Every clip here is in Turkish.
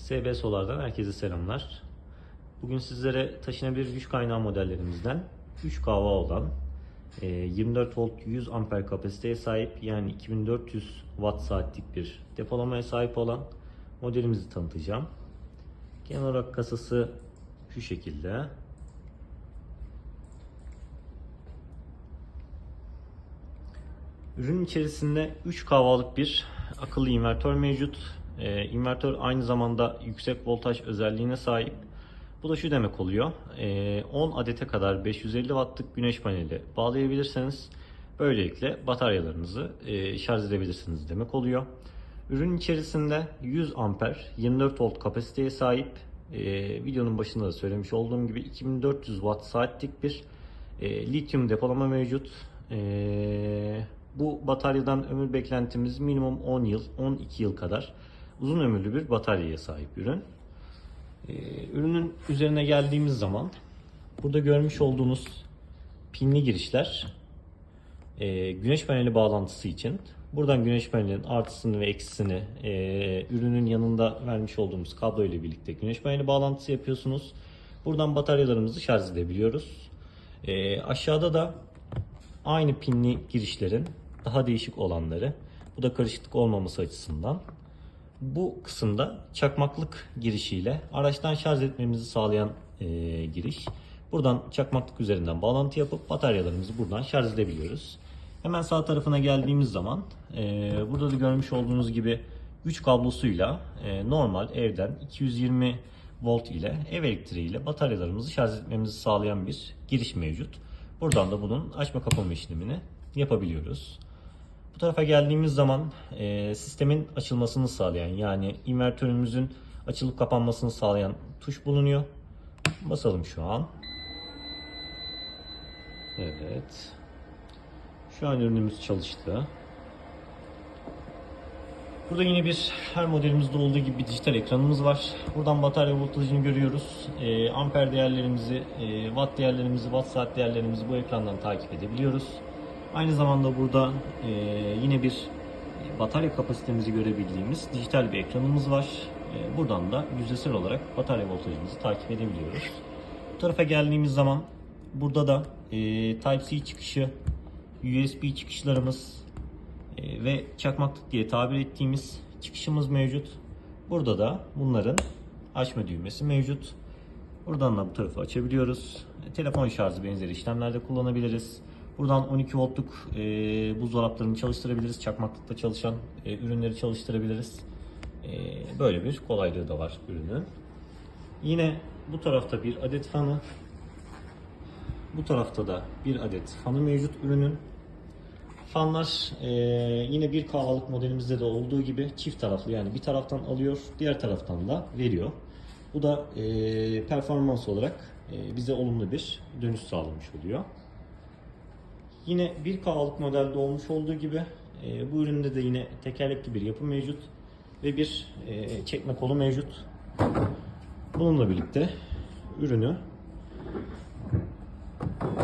SB Solar'dan herkese selamlar. Bugün sizlere taşınabilir güç kaynağı modellerimizden 3 kW olan e, 24 volt 100 amper kapasiteye sahip yani 2400 watt saatlik bir depolamaya sahip olan modelimizi tanıtacağım. Genel olarak kasası şu şekilde. Ürün içerisinde 3 kW'lık bir akıllı invertör mevcut. Ee, invertör aynı zamanda yüksek voltaj özelliğine sahip. Bu da şu demek oluyor. Ee, 10 adete kadar 550 wattlık güneş paneli bağlayabilirseniz böylelikle bataryalarınızı e, şarj edebilirsiniz demek oluyor. Ürün içerisinde 100 amper 24 volt kapasiteye sahip. Ee, videonun başında da söylemiş olduğum gibi 2400 watt saatlik bir e, lityum depolama mevcut. Ee, bu bataryadan ömür beklentimiz minimum 10 yıl, 12 yıl kadar uzun ömürlü bir bataryaya sahip ürün. Ee, ürünün üzerine geldiğimiz zaman burada görmüş olduğunuz pinli girişler e, güneş paneli bağlantısı için. Buradan güneş panelinin artısını ve eksisini e, ürünün yanında vermiş olduğumuz kablo ile birlikte güneş paneli bağlantısı yapıyorsunuz. Buradan bataryalarımızı şarj edebiliyoruz. E, aşağıda da aynı pinli girişlerin daha değişik olanları. Bu da karışıklık olmaması açısından. Bu kısımda çakmaklık girişiyle araçtan şarj etmemizi sağlayan e, giriş. Buradan çakmaklık üzerinden bağlantı yapıp bataryalarımızı buradan şarj edebiliyoruz. Hemen sağ tarafına geldiğimiz zaman e, burada da görmüş olduğunuz gibi güç kablosuyla e, normal evden 220 volt ile ev elektriği ile bataryalarımızı şarj etmemizi sağlayan bir giriş mevcut. Buradan da bunun açma kapama işlemini yapabiliyoruz. Bu tarafa geldiğimiz zaman e, sistemin açılmasını sağlayan yani invertörümüzün açılıp kapanmasını sağlayan tuş bulunuyor. Basalım şu an. Evet. Şu an ürünümüz çalıştı. Burada yine bir her modelimizde olduğu gibi bir dijital ekranımız var. Buradan batarya voltajını görüyoruz. E, amper değerlerimizi, e, watt değerlerimizi, watt saat değerlerimizi bu ekrandan takip edebiliyoruz. Aynı zamanda burada e, yine bir batarya kapasitemizi görebildiğimiz dijital bir ekranımız var. E, buradan da yüzdesel olarak batarya voltajımızı takip edebiliyoruz. Bu tarafa geldiğimiz zaman burada da e, Type-C çıkışı, USB çıkışlarımız e, ve çakmaklık diye tabir ettiğimiz çıkışımız mevcut. Burada da bunların açma düğmesi mevcut. Buradan da bu tarafı açabiliyoruz. Telefon şarjı benzeri işlemlerde kullanabiliriz. Buradan 12 voltluk e, buzdolaplarını çalıştırabiliriz. Çakmaklıkta çalışan e, ürünleri çalıştırabiliriz. E, böyle bir kolaylığı da var ürünün. Yine bu tarafta bir adet fanı. Bu tarafta da bir adet fanı mevcut ürünün. Fanlar e, yine bir kahvalık modelimizde de olduğu gibi çift taraflı yani bir taraftan alıyor diğer taraftan da veriyor. Bu da e, performans olarak e, bize olumlu bir dönüş sağlamış oluyor. Yine bir kahvalık modelde olmuş olduğu gibi e, bu üründe de yine tekerlekli bir yapı mevcut ve bir e, çekme kolu mevcut. Bununla birlikte ürünü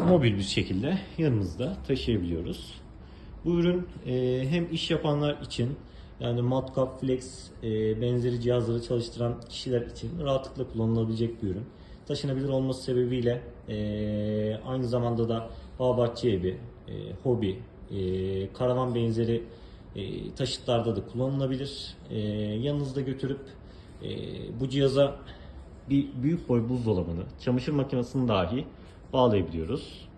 mobil bir şekilde yanımızda taşıyabiliyoruz. Bu ürün e, hem iş yapanlar için yani matkap, flex e, benzeri cihazları çalıştıran kişiler için rahatlıkla kullanılabilecek bir ürün. Taşınabilir olması sebebiyle e, aynı zamanda da bağ bahçe evi, e, hobi, e, karavan benzeri e, taşıtlarda da kullanılabilir. E, yanınızda götürüp e, bu cihaza bir büyük boy buzdolabını, çamaşır makinesini dahi bağlayabiliyoruz.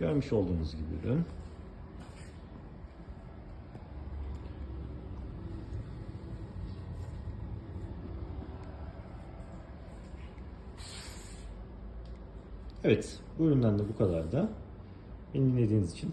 Görmüş olduğunuz gibi ürün. Evet, bu üründen de bu kadar da. Beni dinlediğiniz için